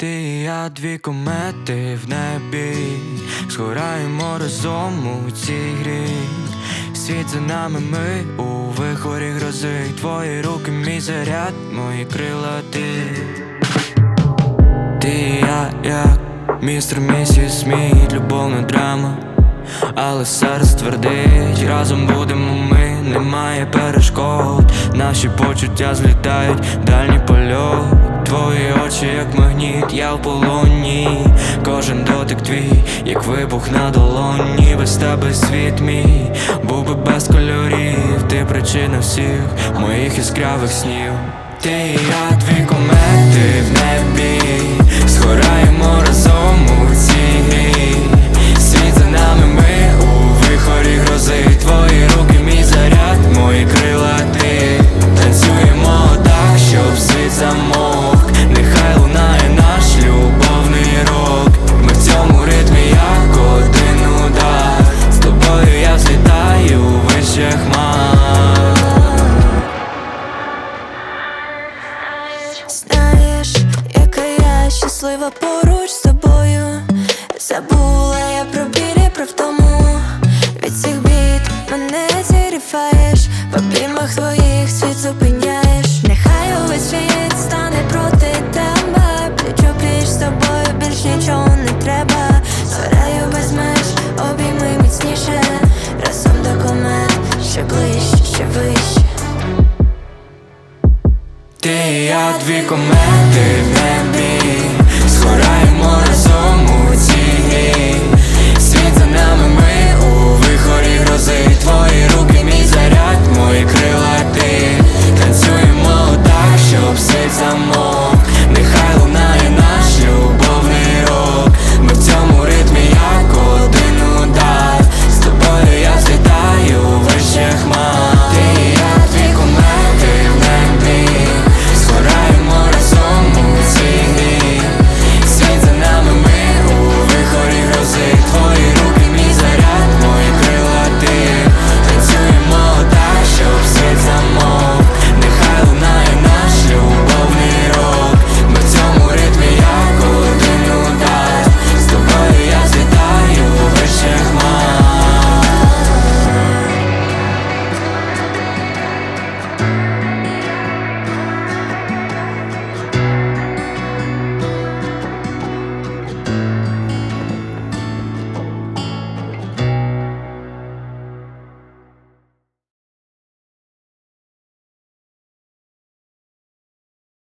Ти і я дві комети в небі, згораємо разом у цій грі. Світ за нами ми у вихорі грози. Твої руки, мій заряд, мої крила ти. Ти і я, як містер місіс Сміт, любовна драма. Але серце твердить, разом будемо ми, немає перешкод. Наші почуття злітають, в дальній я в полоні. Кожен дотик твій, як вибух на долоні. Без тебе світ мій, був би без кольорів. Ти причина всіх моїх яскравих снів. Ти і я дві комети в небі, щаслива поруч з тобою. Забула я про біль і про втому Від цих бід мене зіріфаєш, в обіймах твоїх світ зупиняєш. Нехай увесь світ стане проти тебе. Плечо пліч з тобою більш нічого не треба. Сораю без меж, обійми міцніше. Разом до комет, ще ближче, ще вище. Ти і я дві комети в небі